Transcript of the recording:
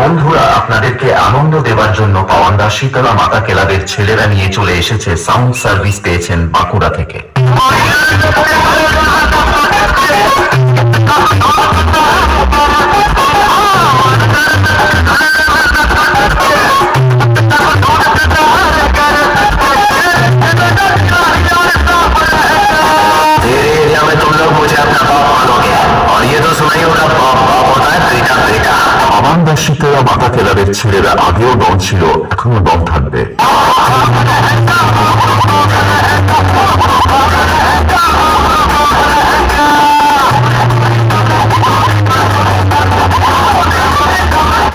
বন্ধুরা, আপনাদেরকে আনন্দ দেবার জন্য পাওয়ান্দা শীতলা মাতা ক্লাবের ছেলেরা নিয়ে চলে এসেছে সাউন্ড সার্ভিস পেয়েছেন বাঁকুড়া থেকে। 한 번씩 때려 바다 계란에 칠레를 아기로 넣은 칠로 그걸 넘탄데.